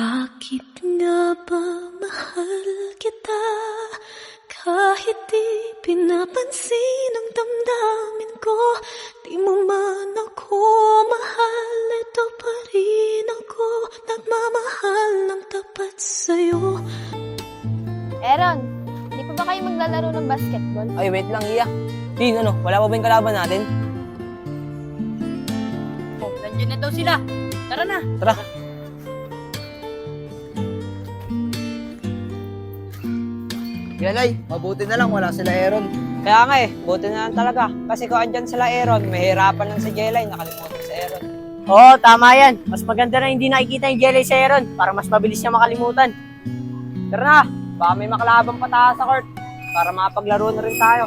Bakit nga ba mahal kita? Kahit di pinapansin ang damdamin ko Di mo man ako mahal Ito pa rin ako Nagmamahal ng tapat sa'yo Aaron, hindi pa ba kayo maglalaro ng basketball? Ay, wait lang, Iya. Tin, ano, wala pa ba yung kalaban natin? Oh, nandiyan na daw sila. Tara na. Tara. Yalay, mabuti na lang wala sila Aaron. Kaya nga eh, buti na lang talaga. Kasi kung andyan sila Aaron, mahirapan lang si Jelay, nakalimutan si Aaron. Oo, tama yan. Mas maganda na hindi nakikita yung jelly sa Aaron para mas mabilis niya makalimutan. Tara na, baka may makalabang pataas sa court para makapaglaro na rin tayo.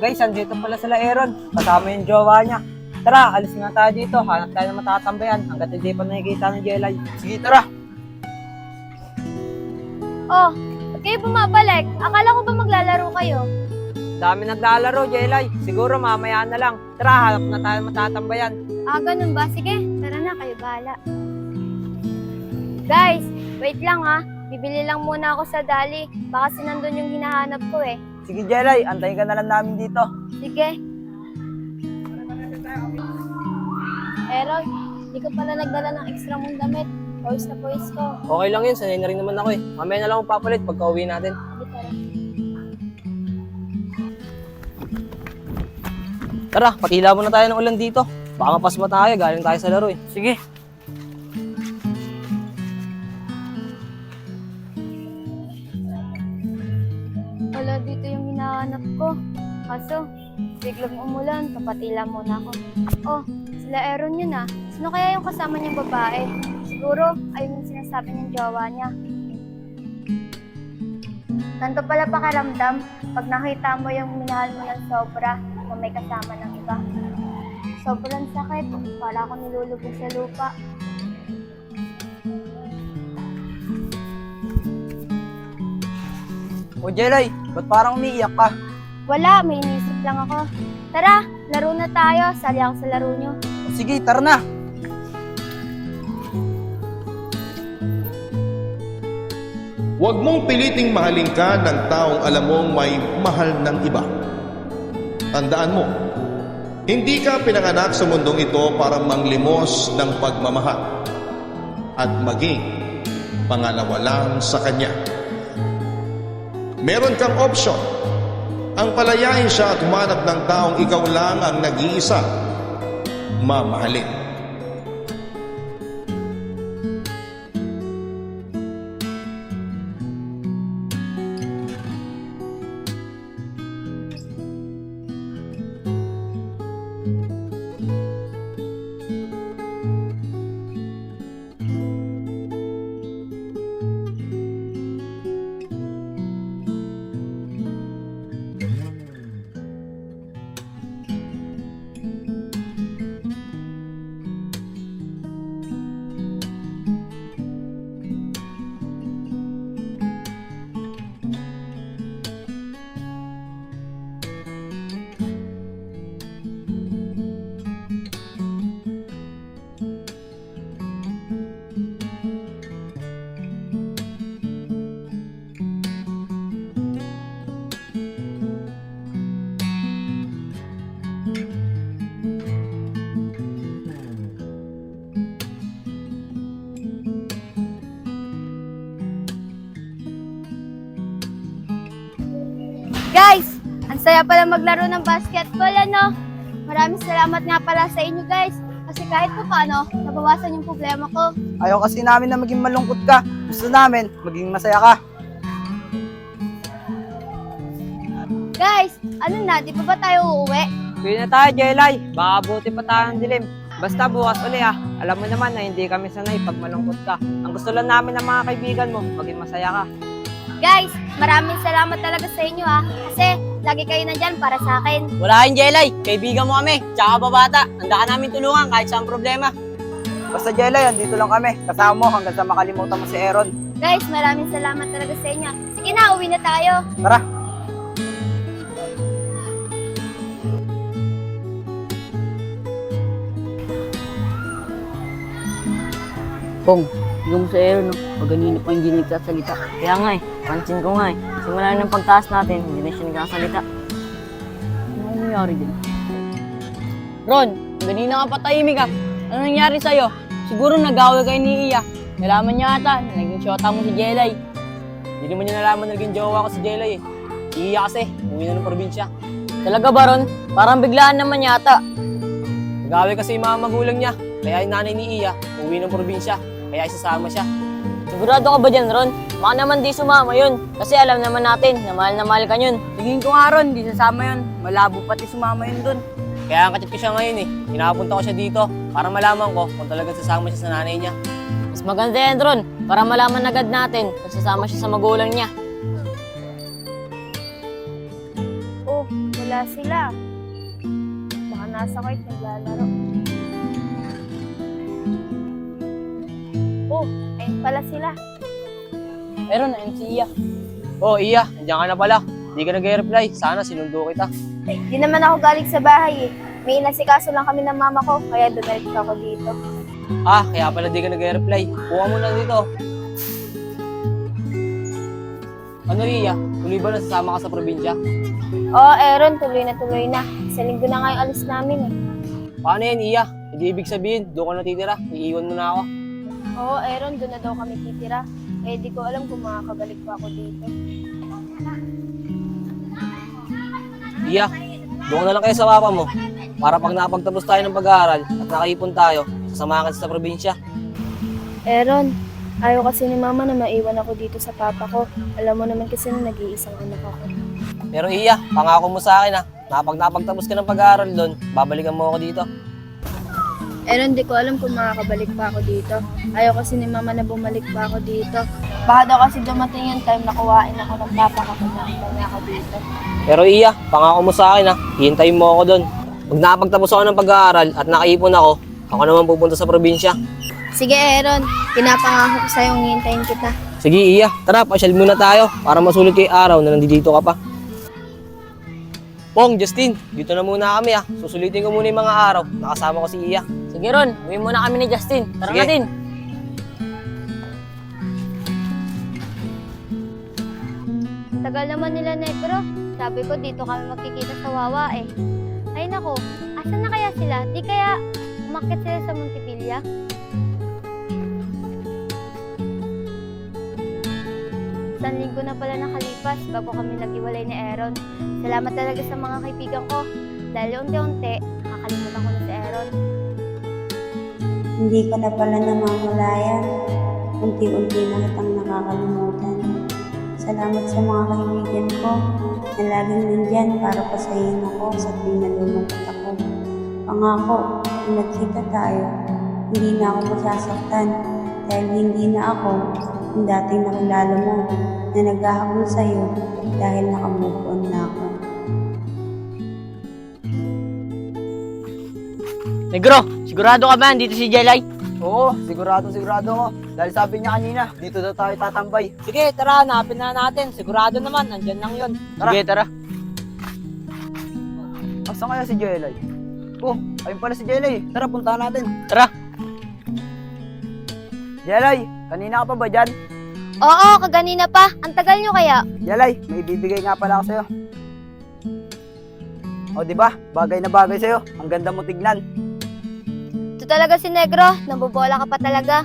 Guys, andito pala sila Aaron. Kasama yung jowa niya. Tara, alis na tayo dito. Hanap tayo ng matatambayan hanggat hindi pa nakikita ng Jelay. Sige, tara. Oh, ba't kayo bumabalik? Akala ko ba maglalaro kayo? Dami naglalaro, Jelay. Siguro mamaya na lang. Tara, hanap na tayo ng matatambayan. Ah, ganun ba? Sige, tara na, kayo bahala. Guys, wait lang ha. Bibili lang muna ako sa Dali. Baka sinandun yung hinahanap ko eh. Sige, Jelay. Antayin ka na lang namin dito. Sige. Aaron, hindi ko pala nagdala ng extra mong damit. Pawis na pawis ko. Okay lang yun. Sanay na rin naman ako eh. Mamaya na lang ako papalit pagka uwi natin. Hindi tara. Tara, patila muna tayo ng ulan dito. Baka mapasma tayo. Galing tayo sa laro eh. Sige. Wala dito yung hinahanap ko. Kaso, biglang umulan, papatila muna ako. Oh, sila Aaron yun ah. Sino kaya yung kasama niyang babae? Siguro, ayun yung sinasabi ng jowa niya. Ganto pala pakiramdam pag nakita mo yung minahal mo ng sobra na may kasama ng iba. Sobrang sakit, para ako nilulubog sa lupa. O Jelay, ba't parang umiiyak ka? Wala, may inisip lang ako. Tara, laro na tayo. Sali ako sa laro niyo. Sige, tara na. Huwag mong piliting mahalin ka ng taong alam mong may mahal ng iba. Tandaan mo, hindi ka pinanganak sa mundong ito para manglimos ng pagmamahal at maging pangalawa lang sa Kanya. Meron kang option. Ang palayain siya at humanap ng taong ikaw lang ang nag-iisa. Mamahalin. Guys, ang saya pala maglaro ng basketball, ano? Maraming salamat nga pala sa inyo, guys. Kasi kahit pa paano, nabawasan yung problema ko. Ayaw kasi namin na maging malungkot ka. Gusto namin, maging masaya ka. Guys, ano na, di pa ba tayo uuwi? Uwi na tayo, Jelay. Baka buti pa tayo ng dilim. Basta bukas uli ah. Alam mo naman na hindi kami sanay pag malungkot ka. Ang gusto lang namin ng mga kaibigan mo, maging masaya ka. Guys, maraming salamat talaga sa inyo ah. Kasi lagi kayo nandyan para sa akin. Wala kang Jelay. Kaibigan mo kami. Tsaka babata. Handa ka namin tulungan kahit saan problema. Basta Jelay, andito lang kami. Kasama mo hanggang sa makalimutan mo si Aaron. Guys, maraming salamat talaga sa inyo. Sige na, uwi na tayo. Tara. Pong, yung sa Aaron, no? Pag pa yung hindi nagsasalita. Kaya nga eh pansin ko nga eh. Simula ng pagtaas natin, hindi na siya nagkasalita. Ano ang nangyari din? Ron, ganina ka patahimik ah. Ano nangyari sa'yo? Siguro nag-away kayo ni Iya. Nalaman niya ata na naging shota mo si Jelay. Hindi naman niya nalaman na naging jowa ko si Jelay eh. Si Iya kasi, umuwi na ng probinsya. Talaga ba, Ron? Parang biglaan naman yata. Nag-away kasi yung mga magulang niya. Kaya yung nanay ni Iya, umuwi ng probinsya. Kaya isasama siya. Sigurado ka ba dyan, Ron? Baka naman di sumama yun. Kasi alam naman natin na mahal na mahal ka yun. Tingin ko nga, Ron, di sasama yun. Malabo pati sumama yun dun. Kaya ang kachat ko siya ngayon eh. Pinapunta ko siya dito para malaman ko kung talagang sasama siya sa nanay niya. Mas maganda yan, Ron. Para malaman agad natin kung sasama siya sa magulang niya. Oh, wala sila. Baka nasa court naglalaro. Oh, ayun pala sila. Aaron, ayun si Iya. Oh, Iya, nandiyan ka na pala. Hindi ka nag-reply. Sana sinundo kita. Eh, di naman ako galing sa bahay eh. May inasikaso lang kami ng mama ko, kaya dumiretso ako dito. Ah, kaya pala di ka nag-reply. Kuha mo na dito. Ano, Iya? Tuloy ba nasasama ka sa probinsya? Oo, Aaron, tuloy na tuloy na. Sa linggo na nga yung alis namin eh. Paano yan, Iya? Hindi ibig sabihin, doon ka natitira. Iiwan mo na ako. Oo, Aaron, doon na daw kami titira. Eh, di ko alam kung makakabalik pa ako dito. Iya, doon na lang kayo sa papa mo. Para pag napagtapos tayo ng pag-aaral at nakaipon tayo, sasamahan ka sa probinsya. Aaron, ayaw kasi ni mama na maiwan ako dito sa papa ko. Alam mo naman kasi na nag-iisang anak ako. Pero Iya, pangako mo sa akin ha, na pag napagtapos ka ng pag-aaral doon, babalikan mo ako dito. Aaron, di ko alam kung makakabalik pa ako dito. Ayaw kasi ni mama na bumalik pa ako dito. Baka daw kasi dumating yung time na kuwain ako ng papa ko kung nakita niya ako dito. Pero Iya, pangako mo sa akin ha, hihintayin mo ako doon. Pag napagtapos ako ng pag-aaral at nakaipon ako, ako naman pupunta sa probinsya. Sige, Aaron. Pinapangako ko sa'yo hintayin kita. Sige Iya, tara, pasyal muna tayo para masulit kay araw na nandito ka pa. Pong, Justin, dito na muna kami ha. Susulitin ko muna yung mga araw. Nakasama ko si Iya. Sige, Ron. Uwi muna kami ni Justin. Tara Sige. na din. Tagal naman nila, Negro. Sabi ko, dito kami magkikita sa Wawa eh. Ay nako, asan na kaya sila? Di kaya umakit sila sa Montepilla? Isang linggo na pala nakalipas bago kami nag-iwalay ni Aaron. Salamat talaga sa mga kaibigan ko. Dahil unti-unti, nakakalimutan ko na si Aaron. Hindi ka na pala namamalayan. Unti-unti na kitang nakakalimutan. Salamat sa mga kaibigan ko na laging nandyan para pasayin ako sa tuwing nalulungkot ako. Pangako, kung nagkita tayo, hindi na ako masasaktan dahil hindi na ako yung dating nakilala mo na naghahabol sa'yo dahil nakamove on na ako. Negro, sigurado ka ba dito si Jelay? Oo, sigurado sigurado ako. Dahil sabi niya kanina, dito daw tayo tatambay. Sige, tara, hanapin na natin. Sigurado naman, nandyan lang yun. Tara. Sige, tara. Asan kaya si Jelay? Oh, ayun pala si Jelay. Tara, puntahan natin. Tara. Jelay, kanina ka pa ba dyan? Oo, kaganina pa. Ang tagal nyo kaya? Jelay, may bibigay nga pala ako sa'yo. O, di ba? Bagay na bagay sa'yo. Ang ganda mo tignan. Ito talaga si Negro. Nambobola ka pa talaga.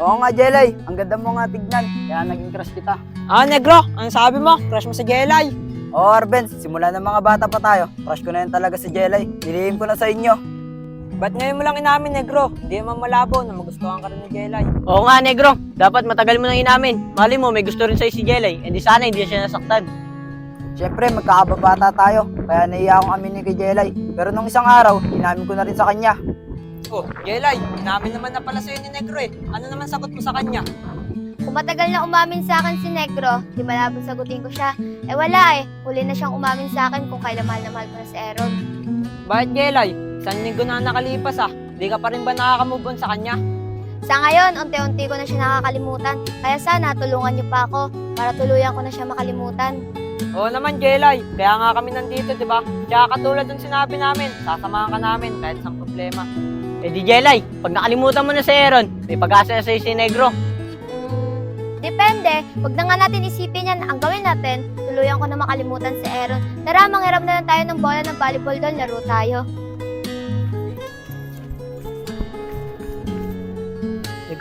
Oo nga, Jelay. Ang ganda mo nga tignan. Kaya naging crush kita. Ah, Negro, ang sabi mo? Crush mo sa Jelay. Oo, Arben. Simula ng mga bata pa tayo. Crush ko na yan talaga si Jelay. Nilihim ko na sa inyo. Ba't ngayon mo lang inamin, Negro? Hindi naman malabo na magustuhan ka rin ni Jelay. Oo nga, Negro. Dapat matagal mo nang inamin. Mali mo, may gusto rin sa'yo si Jelay. Hindi sana hindi siya nasaktan. Siyempre, magkakababata tayo. Kaya naiya akong aminin kay Jelay. Pero nung isang araw, inamin ko na rin sa kanya. Oh, Jelay, inamin naman na pala sa'yo ni Negro eh. Ano naman sagot mo sa kanya? Kung matagal na umamin sa akin si Negro, di malabong sagutin ko siya. Eh wala eh. Huli na siyang umamin sa akin kung kailan mahal na mahal ko na si Aaron. Bakit Jelay? Isang linggo na nakalipas ah. Di ka pa rin ba nakaka-move on sa kanya? Sa ngayon, unti-unti ko na siya nakakalimutan. Kaya sana tulungan niyo pa ako para tuluyan ko na siya makalimutan. Oo naman, Jelay. Kaya nga kami nandito, di ba? Tsaka katulad ng sinabi namin, sasamahan ka namin kahit sa problema. Eh di Jelay, pag nakalimutan mo na si Aaron, may pag-asa na sa'yo si Negro. Depende. Huwag na nga natin isipin yan. Ang gawin natin, tuluyan ko na makalimutan si Aaron. Tara, manghiram na lang tayo ng bola ng volleyball doon. Laro tayo.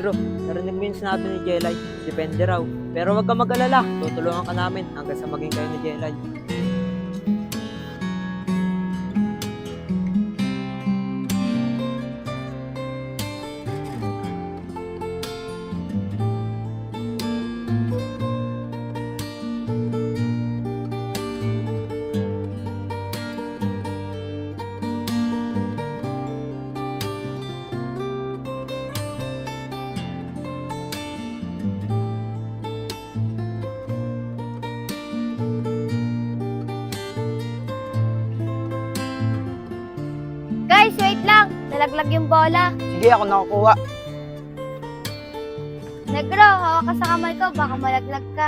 Negro, narinig mo yung sinabi ni Jelay. Depende raw. Pero wag ka mag-alala. Tutulungan ka namin hanggang sa maging kayo ni Jelay. Lang. Nalaglag yung bola. Sige, ako nakakuha. Negro, hawak ka sa kamay ko. Baka malaglag ka.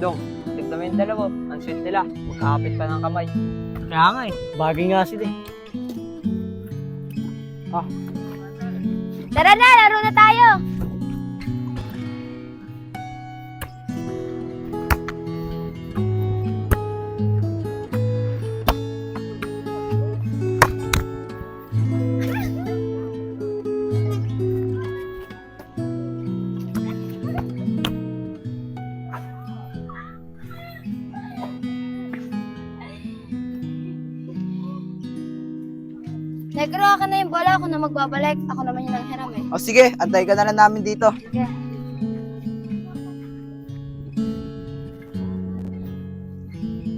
Dong, tignan mo yung dalawa. Ang sweet nila. Magkakapit pa ng kamay. Kaya nga eh, bagay nga sila eh. Tara na, laro na tayo. Akin na yung bola. Ako na magbabalik. Ako naman yung nanghiram eh. O sige, antay ka na lang namin dito.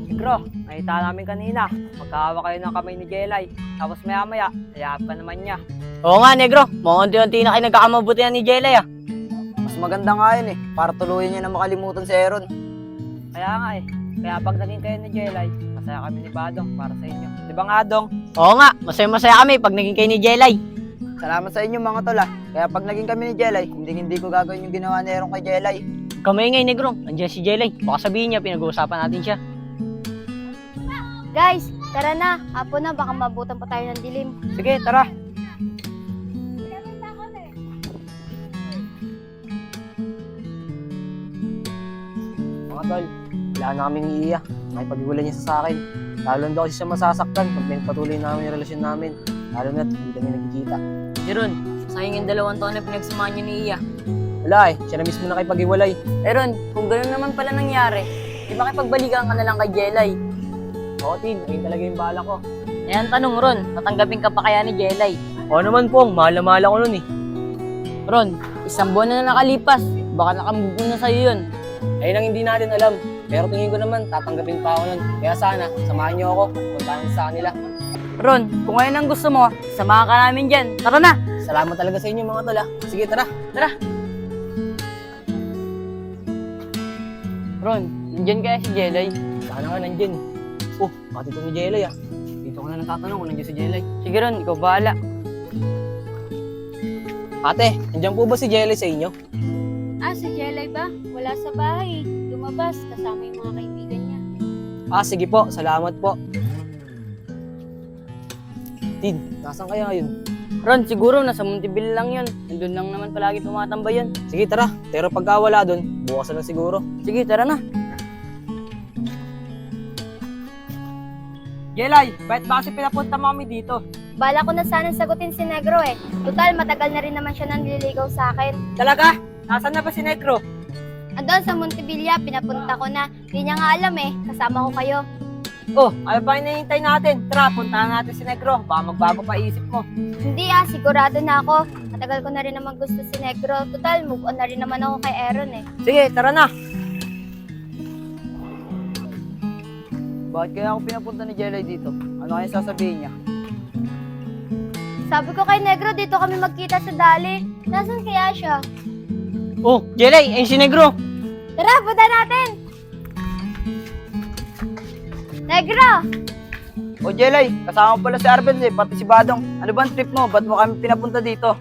Negro, nakita namin kanina. Magkahawa kayo ng kamay ni Jelay. Tapos maya maya, hayaan pa naman niya. Oo nga, Negro. Mukhang unti-unti na kayo nagkakamabutihan ni Jelay ah. Mas maganda nga yun eh, para tuluyan niya na makalimutan si Aaron. Kaya nga eh. Kaya pag naging kayo ni Jelay, masaya kami ni Badong para sa inyo. Di ba nga, Dong? Oo nga, masaya-masaya kami pag naging kayo ni Jelay. Salamat sa inyo mga tol ah. Kaya pag naging kami ni Jelay, hindi hindi ko gagawin yung ginawa ni Aaron kay Jelay. Kamay ngay, Negro. Andiyan si Jelay. Baka sabihin niya, pinag-uusapan natin siya. Guys, tara na. Hapon na, baka mabutan pa tayo ng dilim. Sige, tara. Mga tol, wala na kami ni Iya. May paghiwalay niya sa akin. Lalo na daw kasi siya masasaktan pag pinagpatuloy namin yung relasyon namin. Lalo na hindi kami nagkikita. Jeron, sayang yung dalawang taon na pinagsamahan niyo ni Iya. Wala eh, siya na mismo na kayo paghiwalay. Aaron, kung gano'n naman pala nangyari, di ba kipagbalikan ka na lang kay Jelay? Oo, Tin, ayun talaga yung bala ko. Ayan tanong Ron, tatanggapin ka pa kaya ni Jelay? Oo naman pong, mahal na mahal ako nun eh. Ron, isang buwan na nakalipas, baka nakamove na sa'yo yun. Ayun ang hindi natin alam. Pero tingin ko naman, tatanggapin pa ako nun. Kaya sana, samahan niyo ako. Punta namin sa kanila. Ron, kung ngayon ang gusto mo, samahan ka namin dyan. Tara na! Salamat talaga sa inyo mga tol ah. Sige, tara. Ron, nandyan kaya si Jelay? Sana nga nandyan. Oh, pati ito ni Jelay ah. Dito ko na natatanong kung nandiyan si Jelay. Sige Ron, ikaw bahala. Ate, nandiyan po ba si Jelay sa inyo? Ah, si Jelay ba? Wala sa bahay. Lumabas, kasama yung mga kaibigan niya. Ah, sige po. Salamat po. Tin, nasan kaya yun? Ron, siguro nasa Montebello lang yun. Nandun lang naman palagi tumatambay yun. Sige, tara. Pero pagka wala doon, bukas na lang siguro. Sige, tara na. Jelay, bakit ba kasi pinapunta mo kami dito? Bala ko na sana sagutin si Negro eh. Total, matagal na rin naman siya nang nililigaw sa akin. Talaga? Nasaan na ba si Negro? Andun sa Montevilla, pinapunta ko na. Hindi niya nga alam eh, kasama ko kayo. Oh, ano ba hinihintay natin? Tara, puntahan natin si Negro. Baka magbago pa isip mo. Hindi ah, sigurado na ako. Matagal ko na rin naman gusto si Negro. Total, move on na rin naman ako kay Aaron eh. Sige, tara na. Bakit kaya ako pinapunta ni Jelay dito? Ano kaya sasabihin niya? Sabi ko kay Negro, dito kami magkita sa Dali. Nasaan kaya siya? Oh, Jelay, ayun si Negro. Tara, punta natin! Negro! O Jelay, kasama mo pala si Arben eh, pati si Badong. Ano ba ang trip mo? Ba't mo kami pinapunta dito?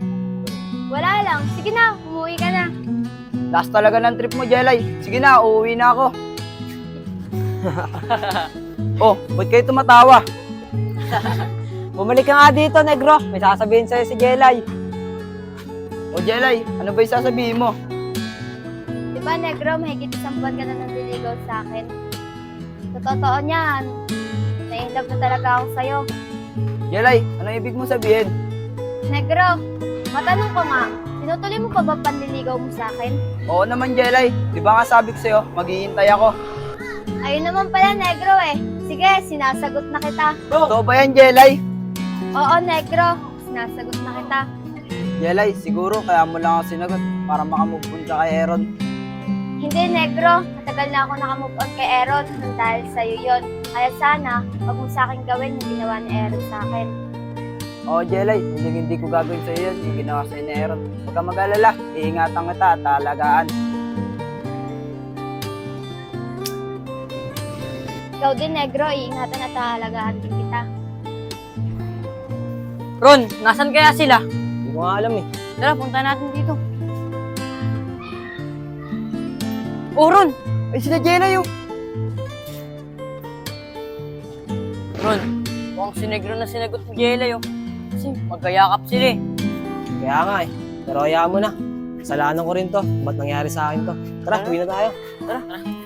Wala lang. Sige na, umuwi ka na. Last talaga ng trip mo, Jelay. Sige na, uuwi na ako. oh, ba't kayo tumatawa? Bumalik ka nga dito, negro. May sasabihin sa'yo si Jelay. O Jelay, ano ba yung sasabihin mo? Di ba, Negro, mahigit isang buwan ka na nandiligaw sa akin? Sa totoo niyan, na-inlove na talaga ako sa'yo. Jelay, ano ibig mo sabihin? Negro, matanong ko nga, tinutuloy mo pa ba panliligaw mo sa akin? Oo naman Jelay, di ba nga sabi ko sa'yo, maghihintay ako. Ayun naman pala, Negro eh. Sige, sinasagot na kita. Totoo ba yan Jelay? Oo, Negro, sinasagot na kita. Jelay, siguro kaya mo lang ako sinagot para makamove on ka kay Aaron. Hindi, Negro. Matagal na ako nakamove on kay Aaron dahil sa'yo yon. Kaya sana, wag mo sa akin gawin yung ginawa ni Aaron sa akin. Oo Jelay, hindi hindi ko gagawin sa'yo yun, yung ginawa sa'yo ni Aaron. Huwag ka mag-alala, iingatan kita at alagaan. Ikaw din, Negro, iingatan at aalagaan din kita. Ron, nasan kaya sila? Ko nga alam eh. Tara, punta natin dito. Oh, Ron! Ay sila Jelay oh! Ron, mukhang sinegro na sinagot ni Jelay, oh. Kasi magkayakap sila eh. Kaya nga eh. Pero hayaan mo na. Kasalanan ko rin to. Ba't nangyari sa akin to? Tara, uwi na tayo. Tara, tara.